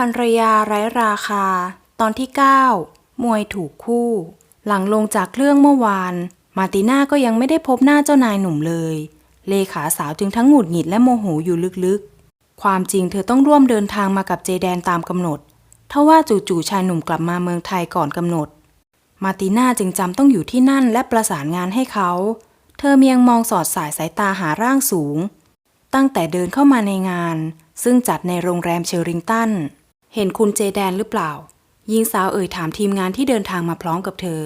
ภรรยาไร้ราคา ตอนที่ 9 มวยถูกคู่ หลังลงจากเครื่องเมื่อวาน มาติน่าก็ยังไม่ได้พบหน้าเจ้านายหนุ่มเลย เลขาสาวจึงทั้งหงุดหงิดและโมโหอยู่ลึกๆ ความจริงเธอต้องร่วมเดินทางมากับเจแดนตามกำหนดทว่าจู่ๆชายหนุ่มกลับมาเมืองไทยก่อนกำหนด มาติน่าจึงจำต้องอยู่ที่นั่นและประสานงานให้เขา เธอเมียงมองสอดสายสายตาหาร่างสูง ตั้งแต่เดินเข้ามาในงาน ซึ่งจัดในโรงแรมเชอริงตัน เห็นคุณเจแดนหรือเปล่าหญิงสาวเอ่ยถามทีมงานที่เดินทางมาพร้อมกับเธอ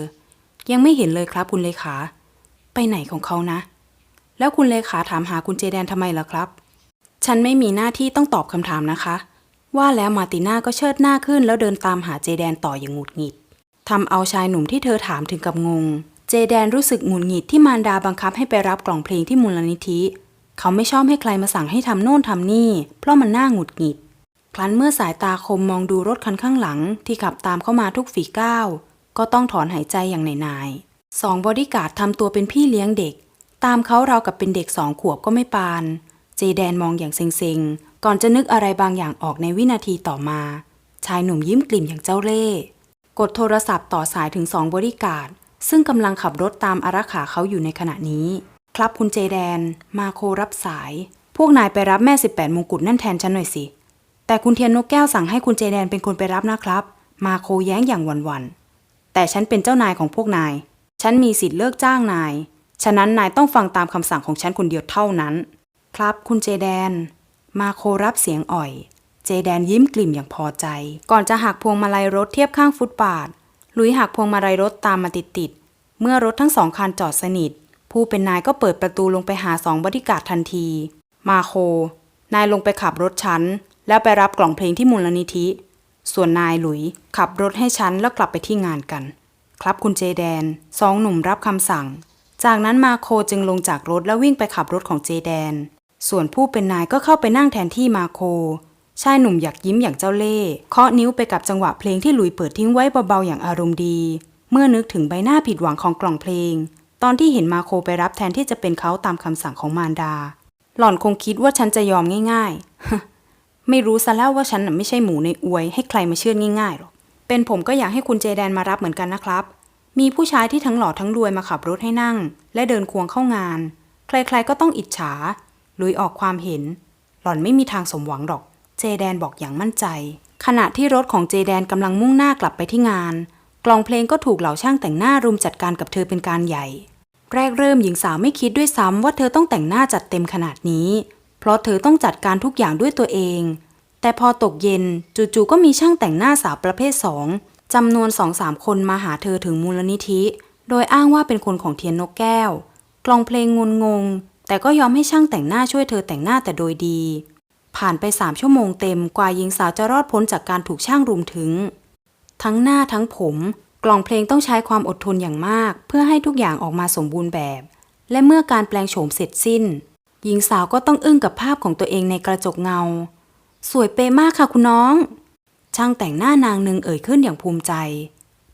ยังไม่เห็นเลยครับคุณเลขา ไปไหนของเขานะ แล้วคุณเลขาถามหาคุณเจแดนทำไมล่ะครับ ฉันไม่มีหน้าที่ต้องตอบคำถามนะคะ ว่าแล้วมาติน่าก็เชิดหน้าขึ้นแล้วเดินตามหาเจแดนต่ออย่างหงุดหงิดทำเอาชายหนุ่มที่เธอถามถึงกับงง เจแดนรู้สึกหงุดหงิดที่มารดาบังคับให้ไปรับกล่องเพลงที่มูลนิธิ เขาไม่ชอบให้ใครมาสั่งให้ทำโน่นทำนี่ เพราะมันน่าหงุดหงิด ครั้นเมื่อสายตาคมมองดูรถคันข้างหลังที่ขับตามเข้ามาทุกฝีก้าว ก็ต้องถอนหายใจอย่างหน่ายๆสองบอดี้การ์ดทำตัวเป็นพี่เลี้ยงเด็ก ตามเขาเรากับเป็นเด็กสองขวบก็ไม่ปาน เจแดนมองอย่างเซ็งๆ ก่อนจะนึกอะไรบางอย่างออกในวินาทีต่อมา ชายหนุ่มยิ้มกลิ่มอย่างเจ้าเล่ห์กดโทรศัพท์ต่อสายถึงสองบริการดซึ่งกำลังขับรถตามอารักขาเขาอยู่ในขณะนี้ ครับคุณเจแดน มาโครับสาย พวกนายไปรับแม่ 18 มงกุฎนั่นแทนฉันหน่อยสิ แต่คุณเทียนนกแก้วสั่งให้คุณเจแดนเป็นคนไปรับนะครับ มาโคแย้งอย่างหวันๆแต่ฉันเป็นเจ้านายของพวกนาย ฉันมีสิทธิ์เลิกจ้างนาย ฉะนั้นนายต้องฟังตามคำสั่งของฉันคนเดียวเท่านั้น ครับคุณเจแดน มาโครับเสียงอ่อย เจแดนยิ้มกลิ่มอย่างพอใจ ก่อนจะหักพวงมาลัยรถเทียบข้างฟุตบาท ลุยหักพวงมาลัยรถตามมาติดๆ เมื่อรถทั้งสองคันจอดสนิท ผู้เป็นนายก็เปิดประตูลงไปหาสองบริการทันที มาโค นายลงไปขับรถฉัน แล้วไปรับกล่องเพลงที่มูลนิธิ ส่วนนายหลุย ขับรถให้ฉันแล้วกลับไปที่งานกัน ครับคุณเจแดนสองหนุ่มรับคำสั่ง จากนั้นมาโคจึงลงจากรถแล้ววิ่งไปขับรถของเจแดน ส่วนผู้เป็นนายก็เข้าไปนั่งแทนที่มาโคชายหนุ่มอยากยิ้มอย่างเจ้าเล่ห์เคาะนิ้วไปกับจังหวะเพลงที่หลุยเปิดทิ้งไว้เบาๆอย่างอารมณ์ดี เมื่อนึกถึงใบหน้าผิดหวังของกล่องเพลง ตอนที่เห็นมาโคไปรับแทนที่จะเป็นเขาตามคำสั่งของมารดา หล่อนคงคิดว่าฉันจะยอมง่าย ๆ ไม่รู้ซะแล้วว่าฉันน่ะไม่ใช่หมูในอวย ให้ใครมาเชื่อง่ายๆหรอก เป็นผมก็อยากให้คุณเจแดนมารับเหมือนกันนะครับ มีผู้ชายที่ทั้งหล่อทั้งรวยมาขับรถให้นั่ง และเดินควงเข้างาน ใครๆก็ต้องอิจฉา ลุยออกความเห็น หล่อนไม่มีทางสมหวังหรอก เจแดนบอกอย่างมั่นใจ ขณะที่รถของเจแดนกำลังมุ่งหน้ากลับไปที่งาน กลองเพลงก็ถูกเหล่าช่างแต่งหน้ารุมจัดการกับเธอเป็นการใหญ่ แรกเริ่มหญิงสาวไม่คิดด้วยซ้ำว่าเธอต้องแต่งหน้าจัดเต็มขนาดนี้ เพราะเธอต้องจัดการทุกอย่างด้วยตัวเอง แต่พอตกเย็นจู่ๆก็มีช่างแต่งหน้าสาวประเภทสองจำนวนสองสามคนมาหาเธอถึงมูลนิธิ โดยอ้างว่าเป็นคนของเทียนนกแก้ว กลองเพลงงนงง แต่ก็ยอมให้ช่างแต่งหน้าช่วยเธอแต่งหน้าแต่โดยดี ผ่านไปสามชั่วโมงเต็มกว่าหญิงสาวจะรอดพ้นจากการถูกช่างรุมถึง ทั้งหน้าทั้งผม กล่องเพลงต้องใช้ความอดทนอย่างมาก เพื่อให้ทุกอย่างออกมาสมบูรณ์แบบ และเมื่อการแปลงโฉมเสร็จสิ้น หญิงสาวก็ต้องอึ้งกับภาพของตัวเองในกระจกเงา สวยเป๊ะมากค่ะคุณน้อง ช่างแต่งหน้านางหนึ่งเอ่ยขึ้นอย่างภูมิใจ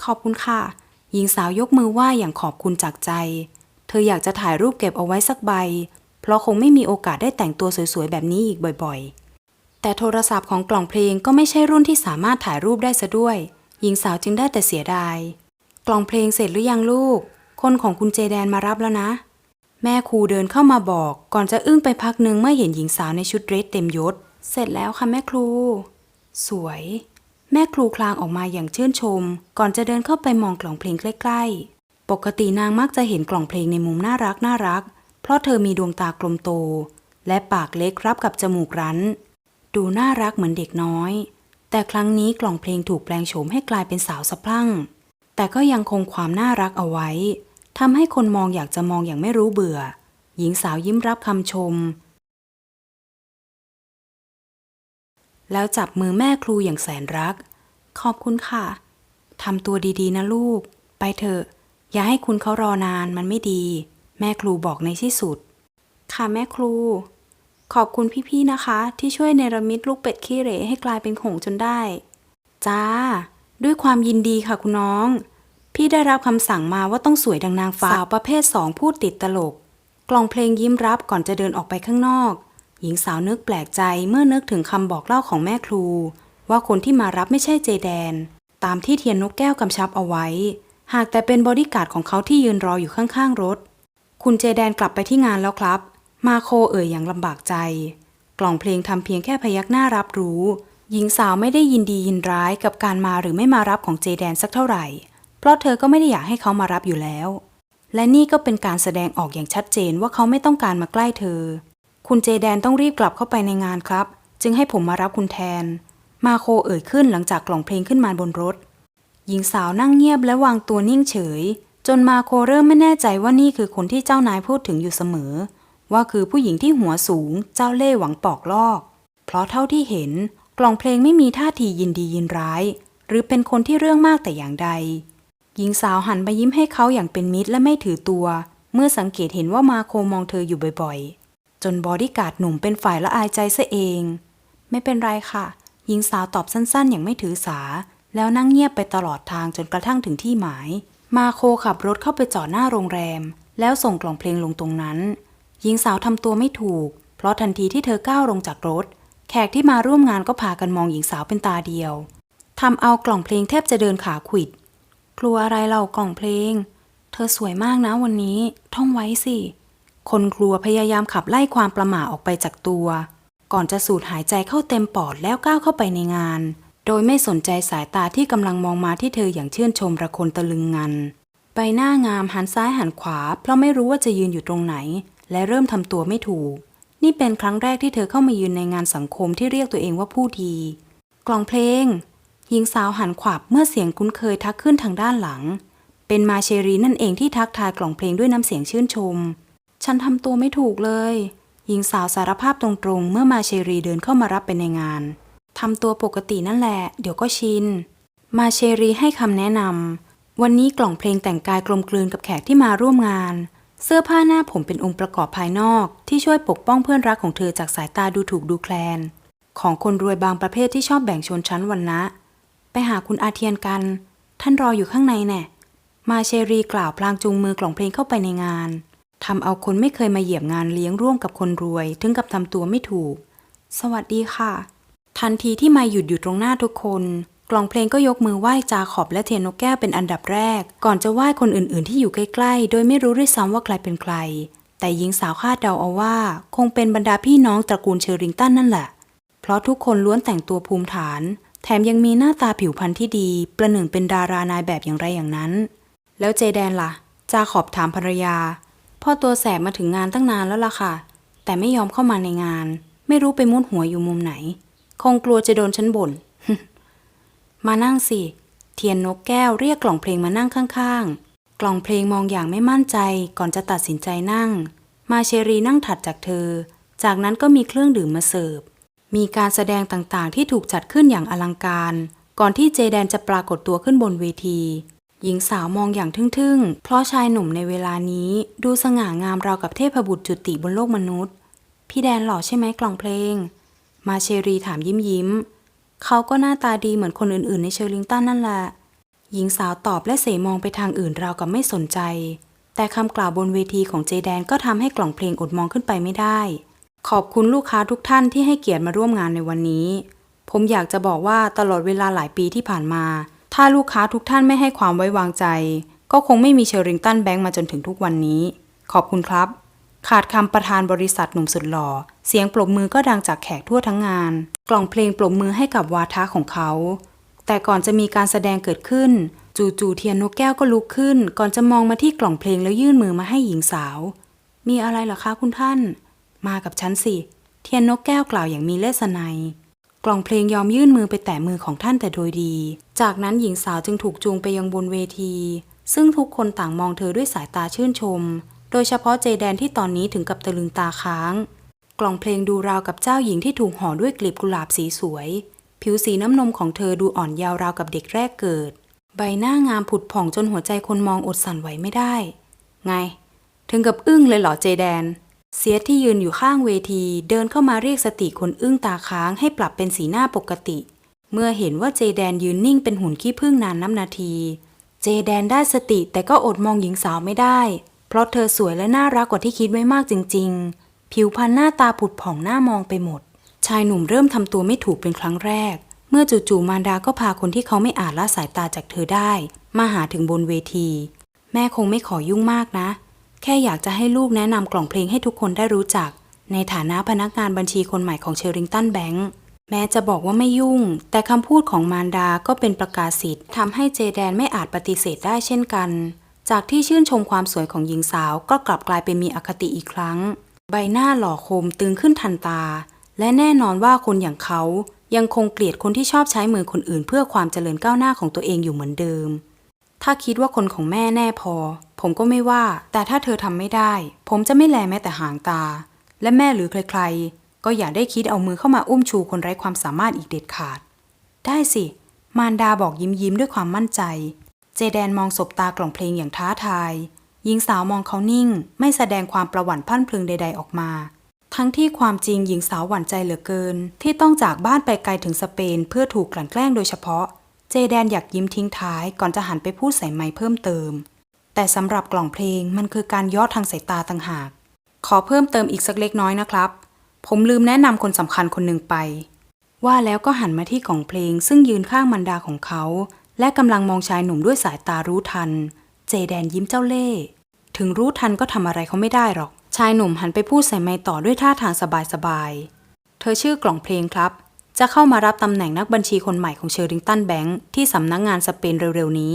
ขอบคุณค่ะ หญิงสาวยกมือไหว้อย่างขอบคุณจากใจ เธออยากจะถ่ายรูปเก็บเอาไว้สักใบ เพราะคงไม่มีโอกาสได้แต่งตัวสวยๆแบบนี้อีกบ่อยๆ แต่โทรศัพท์ของกล่องเพลงก็ไม่ใช่รุ่นที่สามารถถ่ายรูปได้ซะด้วย หญิงสาวจึงได้แต่เสียดาย กล่องเพลงเสร็จหรือยังลูก คนของคุณเจแดนมารับแล้วนะ แม่ครูเดินเข้ามาบอก ก่อนจะอึ้งไปพักหนึ่งเมื่อเห็นหญิงสาวในชุดเรสเต็มยศ เสร็จแล้วค่ะแม่ครู สวย แม่ครูคลางออกมาอย่างชื่นชม ก่อนจะเดินเข้าไปมองกล่องเพลงใกล้ๆ ปกตินางมักจะเห็นกล่องเพลงในมุมน่ารักน่ารัก เพราะเธอมีดวงตากลมโต และปากเล็กรับกับจมูกรั้น ดูน่ารักเหมือนเด็กน้อย แต่ครั้งนี้กล่องเพลงถูกแปลงโฉมให้กลายเป็นสาวสะพรั่ง แต่ก็ยังคงความน่ารักเอาไว้ ทำให้คนมองอยากจะมองอย่างไม่รู้เบื่อ หญิงสาวยิ้มรับคำชม แล้วจับมือแม่ครูอย่างแสนรัก ขอบคุณค่ะทำตัวดีๆ นะลูก ไปเถอะ อย่าให้คุณเขารอนานมันไม่ดี แม่ครูบอกในที่สุด ค่ะแม่ครู ขอบคุณพี่ๆนะคะ ที่ช่วยเนรมิตลูกเป็ดขี้เหร่ให้กลายเป็นหงจนได้ จ้า ด้วยความยินดีค่ะคุณน้อง พี่ได้รับคำสั่งมาว่าต้องสวยดังนางฟ้าสาวประเภทสองพูดติดตลก กล่องเพลงยิ้มรับก่อนจะเดินออกไปข้างนอก หญิงสาวนึกแปลกใจเมื่อนึกถึงคำบอกเล่าของแม่ครู ว่าคนที่มารับไม่ใช่เจแดน ตามที่เทียนนกแก้วกำชับเอาไว้ หากแต่เป็นบอดี้การ์ดของเขาที่ยืนรออยู่ข้างๆรถ คุณเจแดนกลับไปที่งานแล้วครับ มาโคเอ่ยอย่างลำบากใจ กล่องเพลงทำเพียงแค่พยักหน้ารับรู้ หญิงสาวไม่ได้ยินดียินร้ายกับการมาหรือไม่มารับของเจแดนสักเท่าไหร่ เพราะเธอก็ไม่ได้อยากให้เขามารับอยู่แล้ว และนี่ก็เป็นการแสดงออกอย่างชัดเจนว่าเขาไม่ต้องการมาใกล้เธอ คุณเจแดนต้องรีบกลับเข้าไปในงานครับ จึงให้ผมมารับคุณแทน มาโคเอ่ยขึ้นหลังจากกล่องเพลงขึ้นมาบนรถ หญิงสาวนั่งเงียบและวางตัวนิ่งเฉย จนมาโคเริ่มไม่แน่ใจว่านี่คือคนที่เจ้านายพูดถึงอยู่เสมอ ว่าคือผู้หญิงที่หัวสูง เจ้าเล่ห์หวังปอกลอก เพราะเท่าที่เห็นกล่องเพลงไม่มีท่าทียินดียินร้าย หรือเป็นคนที่เรื่องมากแต่อย่างใด หญิงสาวหันมายิ้มให้เขาอย่างเป็นมิตรและไม่ถือตัว เมื่อสังเกตเห็นว่ามาโคมองเธออยู่บ่อยๆ จนบอดี้การ์ดหนุ่มเป็นฝ่ายละอายใจซะเอง ไม่เป็นไรค่ะ หญิงสาวตอบสั้นๆ อย่างไม่ถือสา แล้วนั่งเงียบไปตลอดทางจนกระทั่งถึงที่หมาย มาโคขับรถเข้าไปจอดหน้าโรงแรม แล้วส่งกล่องเพลงลงตรงนั้น หญิงสาวทำตัวไม่ถูก เพราะทันทีที่เธอก้าวลงจากรถ แขกที่มาร่วมงานก็พากันมองหญิงสาวเป็นตาเดียวทำเอากล่องเพลงแทบจะเดินขาขวิด กลัวอะไรเรากล่องเพลง เธอสวยมากนะวันนี้ ท่องไว้สิ คนกลัวพยายามขับไล่ความประหม่าออกไปจากตัว ก่อนจะสูดหายใจเข้าเต็มปอดแล้วก้าวเข้าไปในงาน โดยไม่สนใจสายตาที่กำลังมองมาที่เธออย่างชื่นชมระคนตะลึงงัน ใบหน้างามหันซ้ายหันขวา เพราะไม่รู้ว่าจะยืนอยู่ตรงไหน และเริ่มทำตัวไม่ถูก นี่เป็นครั้งแรกที่เธอเข้ามายืนในงานสังคมที่เรียกตัวเองว่าผู้ดี กล่องเพลง หญิงสาวหันขวับเมื่อเสียงคุ้นเคยทักขึ้นทางด้านหลัง เป็นมาเชรีนั่นเองที่ทักทายกล่องเพลงด้วยน้ำเสียงชื่นชม ฉันทำตัวไม่ถูกเลย หญิงสาวสารภาพตรงๆ เมื่อมาเชรีเดินเข้ามารับไปในงานทำตัวปกตินั่นแหละ เดี๋ยวก็ชิน มาเชรีให้คำแนะนำวันนี้กล่องเพลงแต่งกายกลมกลืนกับแขกที่มาร่วมงาน เสื้อผ้าหน้าผมเป็นองค์ประกอบภายนอก ที่ช่วยปกป้องเพื่อนรักของเธอจากสายตาดูถูกดูแคลน ของคนรวยบางประเภทที่ชอบแบ่งชนชั้นวรรณะ ไปหาคุณอาเทียนกัน ท่านรออยู่ข้างในแน่ มาเชรีกล่าวพลางจูงมือกล่องเพลงเข้าไปในงานทำเอาคนไม่เคยมาเหยียบงานเลี้ยงร่วมกับคนรวย ถึงกับทำตัวไม่ถูก สวัสดีค่ะ ทันทีที่มาหยุดอยู่ตรงหน้าทุกคน กล่องเพลงก็ยกมือไหว้จาขอบและเทียนนกแก้วเป็นอันดับแรก ก่อนจะไหว้คนอื่น ๆ ที่อยู่ใกล้ ๆ โดยไม่รู้ด้วยซ้ำว่าใครเป็นใคร แต่หญิงสาวคาดเดาเอาว่า คงเป็นบรรดาพี่น้องตระกูลเชอริงตันนั่นแหละ เพราะทุกคนล้วนแต่งตัวภูมิฐาน แถมยังมีหน้าตาผิวพรรณที่ดี ประหนึ่งเป็นดารานายแบบอย่างไรอย่างนั้น แล้วเจแดนล่ะ จาขอบถามภรรยา พ่อตัวแสบมาถึงงานตั้งนานแล้วล่ะค่ะ แต่ไม่ยอมเข้ามาในงาน ไม่รู้ไปมุดหัวอยู่มุมไหน คงกลัวจะโดนฉันบ่น มานั่งสิ เทียนนกแก้วเรียกกล่องเพลงมานั่งข้างๆ กล่องเพลงมองอย่างไม่มั่นใจ ก่อนจะตัดสินใจนั่ง มาเชรีนั่งถัดจากเธอ จากนั้นก็มีเครื่องดื่มมาเสิร์ฟ มีการแสดงต่างๆ ที่ถูกจัดขึ้นอย่างอลังการ ก่อนที่เจแดนจะปรากฏตัวขึ้นบนเวที หญิงสาวมองอย่างทึ่งๆ เพราะชายหนุ่มในเวลานี้ดูสง่างามราวกับเทพบุตรจุติบนโลกมนุษย์ พี่แดนหล่อใช่ไหมกล่องเพลง มาเชรีถามยิ้มยิ้มๆเขาก็หน้าตาดีเหมือนคนอื่นๆ ในเชอริงตันนั่นแหละ หญิงสาวตอบและเสมองไปทางอื่นราวกับไม่สนใจ แต่คำกล่าวบนเวทีของเจแดนก็ทำให้กล่องเพลงอดมองขึ้นไปไม่ได้ ขอบคุณลูกค้าทุกท่านที่ให้เกียรติมาร่วมงานในวันนี้ ผมอยากจะบอกว่าตลอดเวลาหลายปีที่ผ่านมา ถ้าลูกค้าทุกท่านไม่ให้ความไว้วางใจ ก็คงไม่มีเชอริงตันแบงค์มาจนถึงทุกวันนี้ ขอบคุณครับ ขาดคำประธานบริษัทหนุ่มสุดหล่อ เสียงปรบมือก็ดังจากแขกทั่วทั้งงาน กล่องเพลงปรบมือให้กับวาทะของเขา แต่ก่อนจะมีการแสดงเกิดขึ้น จู่ๆเทียนนกแก้วก็ลุกขึ้น ก่อนจะมองมาที่กล่องเพลงแล้วยื่นมือมาให้หญิงสาว มีอะไรเหรอคะคุณท่าน มากับฉันสิ เทียนนกแก้วกล่าวอย่างมีเลสไนยกล่องเพลงยอมยื่นมือไปแตะมือของท่านแต่โดยดี จากนั้นหญิงสาวจึงถูกจูงไปยังบนเวที ซึ่งทุกคนต่างมองเธอด้วยสายตาชื่นชม โดยเฉพาะเจแดนที่ตอนนี้ถึงกับตะลึงตาค้าง กล่องเพลงดูราวกับเจ้าหญิงที่ถูกห่อด้วยกลีบกุหลาบสีสวย ผิวสีน้ำนมของเธอดูอ่อนยาวราวกับเด็กแรกเกิด ใบหน้างามผุดผ่องจนหัวใจคนมองอดสั่นไหวไม่ได้ ไง ถึงกับอึ้งเลยเหรอเจแดน เสียที่ยืนอยู่ข้างเวที เดินเข้ามาเรียกสติคนอึ้งตาค้างให้ปรับเป็นสีหน้าปกติ เมื่อเห็นว่าเจแดนยืนนิ่งเป็นหุ่นขี้ผึ้งนานน้ำนาที เจแดนได้สติแต่ก็อดมองหญิงสาวไม่ได้ เพราะเธอสวยและน่ารักกว่าที่คิดไว้มากจริง ๆ ผิวพรรณหน้าตาผุดผ่องหน้ามองไปหมด ชายหนุ่มเริ่มทำตัวไม่ถูกเป็นครั้งแรก เมื่อจู่ๆมารดาก็พาคนที่เขาไม่อาจละสายตาจากเธอได้ มาหาถึงบนเวที แม่คงไม่ขอยุ่งมากนะ แค่อยากจะให้ลูกแนะนำกล่องเพลงให้ทุกคนได้รู้จัก ในฐานะพนักงานบัญชีคนใหม่ของเชอริงตันแบงค์แม้จะบอกว่าไม่ยุ่ง แต่คำพูดของมารดาก็เป็นประกาศสิทธิ์ทำให้เจแดนไม่อาจปฏิเสธได้เช่นกัน จากที่ชื่นชมความสวยของหญิงสาวก็กลับกลายเป็นมีอคติอีกครั้ง ใบหน้าหล่อคมตึงขึ้นทันตา และแน่นอนว่าคนอย่างเขายังคงเกลียดคนที่ชอบใช้มือคนอื่น เพื่อความเจริญก้าวหน้าของตัวเองอยู่เหมือนเดิม ถ้าคิดว่าคนของแม่แน่พอ ผมก็ไม่ว่า แต่ถ้าเธอทำไม่ได้ ผมจะไม่แลแม้แต่หางตา และแม่หรือใครๆ ก็อย่าได้คิดเอามือเข้ามาอุ้มชูคนไร้ความสามารถอีกเด็ดขาด ได้สิ มารดาบอกยิ้มยิ้มๆด้วยความมั่นใจ เจแดนมองสบตากล่องเพลงอย่างท้าทายหญิงสาวมองเขานิ่ง ไม่แสดงความประหวั่นพันพลึงใด ๆออกมา ทั้งที่ความจริงหญิงสาวหวั่นใจเหลือเกิน ที่ต้องจากบ้านไปไกลถึงสเปนเพื่อถูกกลั่นแกล้งโดยเฉพาะ เจแดนอยากยิ้มทิ้งท้ายก่อนจะหันไปพูดใส่ไมค์เพิ่มเติม แต่สำหรับกล่องเพลงมันคือการย่อทางสายตาต่างหาก ขอเพิ่มเติมอีกสักเล็กน้อยนะครับ ผมลืมแนะนำคนสำคัญคนหนึ่งไป ว่าแล้วก็หันมาที่กล่องเพลงซึ่งยืนข้างมันดาของเขา และกำลังมองชายหนุ่มด้วยสายตารู้ทัน เจแดนยิ้มเจ้าเล่ห์ถึงรู้ทันก็ทำอะไรเขาไม่ได้หรอก ชายหนุ่มหันไปพูดใส่ไมค์ต่อด้วยท่าทางสบายๆเธอชื่อกล่องเพลงครับ จะเข้ามารับตำแหน่งนักบัญชีคนใหม่ของเชอริงตันแบงค์ที่สำนักงงานสเปนเร็วๆนี้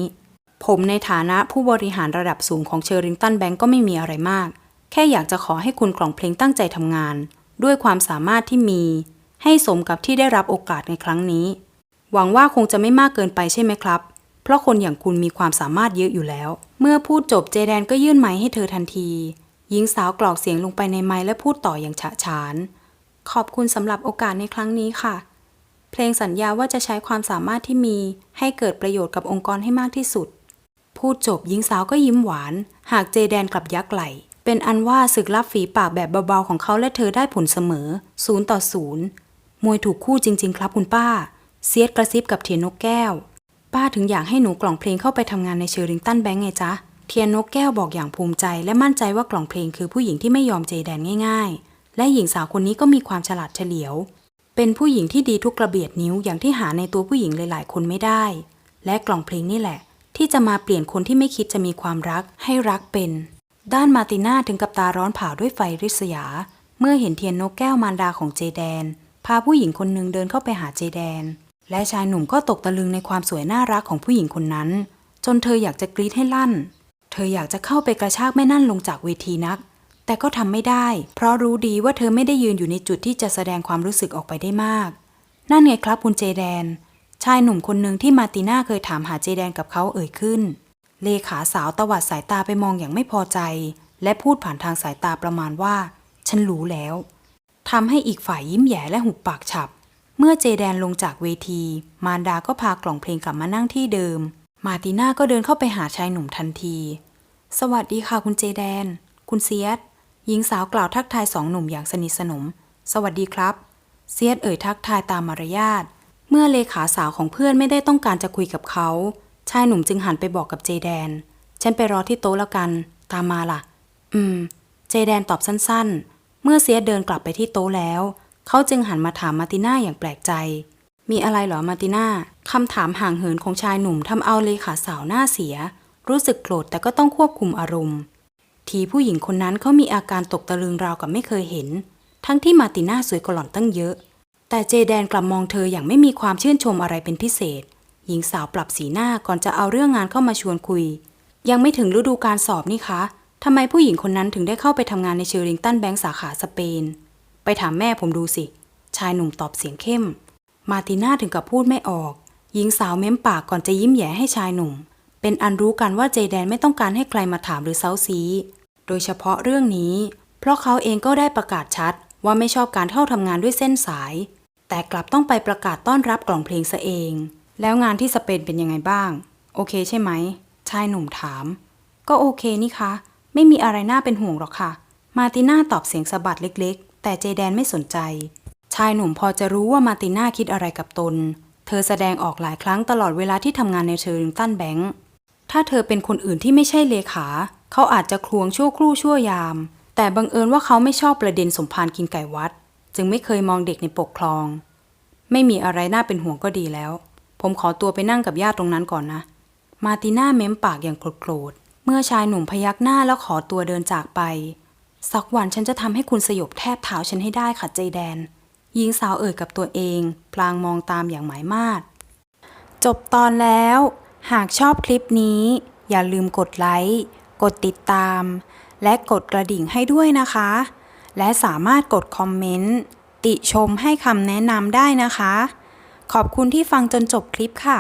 ผมในฐานะผู้บริหารระดับสูงของเชอริงตันแบงค์ก็ไม่มีอะไรมาก แค่อยากจะขอให้คุณกล่องเพลงตั้งใจทำงาน ด้วยความสามารถที่มี ให้สมกับที่ได้รับโอกาสในครั้งนี้ หวังว่าคงจะไม่มากเกินไปใช่ไหมครับ เพราะคนอย่างคุณมีความสามารถเยอะอยู่แล้ว เมื่อพูดจบเจแดนก็ยื่นไม้ให้เธอทันที หญิงสาวกรอกเสียงลงไปในไม้และพูดต่ออย่างฉะฉาน ขอบคุณสำหรับโอกาสในครั้งนี้ค่ะ เพลงสัญญาว่าจะใช้ความสามารถที่มีให้เกิดประโยชน์กับองค์กรให้มากที่สุด พูดจบหญิงสาวก็ยิ้มหวาน หากเจแดนกลับยักไหล เป็นอันว่าศึกลับฝีปากแบบเบาๆของเขาและเธอได้ผลเสมอศูนย์ต่อศูนย์มวยถูกคู่จริง ๆ ครับคุณป้า เซียดกระซิบกับเทียนนกแก้ว ป้าถึงอยากให้หนูกล่องเพลงเข้าไปทำงานในเชอริงตันแบงค์ไงจ๊ะเทียนนกแก้วบอกอย่างภูมิใจ และมั่นใจว่ากล่องเพลงคือผู้หญิงที่ไม่ยอมเจแดนง่าย ๆ และหญิงสาวคนนี้ก็มีความฉลาดเฉลียว เป็นผู้หญิงที่ดีทุกกระเบียดนิ้วอย่างที่หาในตัวผู้หญิงหลาย ๆ คนไม่ได้ และกล่องเพลงนี่แหละ ที่จะมาเปลี่ยนคนที่ไม่คิดจะมีความรักให้รักเป็น ด้านมาติน่าถึงกับตาร้อนเผาด้วยไฟริษยา เมื่อเห็นเทียนนกแก้วมารดาของเจแดน พาผู้หญิงคนหนึ่งเดินเข้าไปหาเจแดน และชายหนุ่มก็ตกตะลึงในความสวยน่ารักของผู้หญิงคนนั้น จนเธออยากจะกรีดให้ลั่น เธออยากจะเข้าไปกระชากแม่นั่นลงจากเวทีนัก แต่ก็ทำไม่ได้ เพราะรู้ดีว่าเธอไม่ได้ยืนอยู่ในจุดที่จะแสดงความรู้สึกออกไปได้มาก นั่นไงครับคุณเจแดน ชายหนุ่มคนหนึ่งที่มาติน่าเคยถามหาเจแดนกับเขาเอ่ยขึ้น เลขาสาวตวัดสายตาไปมองอย่างไม่พอใจ และพูดผ่านทางสายตาประมาณว่า ฉันรู้แล้วทำให้อีกฝ่ายยิ้มแย่และหุบปากฉับ เมื่อเจแดนลงจากเวที มารดาก็พากล่องเพลงกลับมานั่งที่เดิม มาติน่าก็เดินเข้าไปหาชายหนุ่มทันที สวัสดีค่ะคุณเจแดน คุณเซียส หญิงสาวกล่าวทักทายสองหนุ่มอย่างสนิทสนม สวัสดีครับ เซียสเอ่ยทักทายตามมารยาท เมื่อเลขาสาวของเพื่อนไม่ได้ต้องการจะคุยกับเขา ชายหนุ่มจึงหันไปบอกกับเจแดน ฉันไปรอที่โต๊ะแล้วกัน ตามมาล่ะ อืม เจแดนตอบสั้นๆ เมื่อเซียสเดินกลับไปที่โต๊ะแล้ว เขาจึงหันมาถามมาร์ติน่าอย่างแปลกใจ มีอะไรเหรอมาร์ติน่าคำถามห่างเหินของชายหนุ่มทำเอาเลขาสาวหน้าเสีย รู้สึกโกรธแต่ก็ต้องควบคุมอารมณ์ ทีผู้หญิงคนนั้นเขามีอาการตกตะลึงราวกับไม่เคยเห็น ทั้งที่มาติน่าสวยกว่าหล่อนตั้งเยอะ แต่เจแดนกลับมองเธออย่างไม่มีความชื่นชมอะไรเป็นพิเศษ หญิงสาวปรับสีหน้าก่อนจะเอาเรื่องงานเข้ามาชวนคุย ยังไม่ถึงฤดูการสอบนี่คะทำไมผู้หญิงคนนั้นถึงได้เข้าไปทำงานในเชอริงตันแบงก์สาขาสเปน ไปถามแม่ผมดูสิ ชายหนุ่มตอบเสียงเข้ม มาติน่าถึงกับพูดไม่ออก หญิงสาวเม้มปากก่อนจะยิ้มแย้ให้ชายหนุ่ม เป็นอันรู้กันว่าเจแดนไม่ต้องการให้ใครมาถามหรือเซาซี โดยเฉพาะเรื่องนี้ เพราะเขาเองก็ได้ประกาศชัดว่าไม่ชอบการเข้าทำงานด้วยเส้นสาย แต่กลับต้องไปประกาศต้อนรับกล่องเพลงซะเอง แล้วงานที่สเปนเป็นยังไงบ้าง โอเคใช่ไหม ชายหนุ่มถาม ก็โอเคนี่คะ ไม่มีอะไรน่าเป็นห่วงหรอกค่ะ มาติน่าตอบเสียงสะบัดเล็ก ๆ แต่เจแดนไม่สนใจ ชายหนุ่มพอจะรู้ว่ามาติน่าคิดอะไรกับตน เธอแสดงออกหลายครั้งตลอดเวลาที่ทำงานในเชอริงตันแบงค์ ถ้าเธอเป็นคนอื่นที่ไม่ใช่เลขา เขาอาจจะคลวงชั่วครู่ชั่วยาม แต่บังเอิญว่าเขาไม่ชอบประเด็นสมภารกินไก่วัด จึงไม่เคยมองเด็กในปกครอง ไม่มีอะไรน่าเป็นห่วงก็ดีแล้ว ผมขอตัวไปนั่งกับญาติตรงนั้นก่อนนะ มาติน่าเม้มปากอย่างโกรธเมื่อชายหนุ่มพยักหน้าแล้วขอตัวเดินจากไป สักวันฉันจะทำให้คุณสยบแทบเท้าฉันให้ได้ค่ะเจแดนหญิงสาวเอ่ยกับตัวเอง พลางมองตามอย่างหมายมาดจบตอนแล้ว หากชอบคลิปนี้ อย่าลืมกดไลค์ กดติดตาม และกดกระดิ่งให้ด้วยนะคะ และสามารถกดคอมเมนต์ ติชมให้คำแนะนำได้นะคะ ขอบคุณที่ฟังจนจบคลิปค่ะ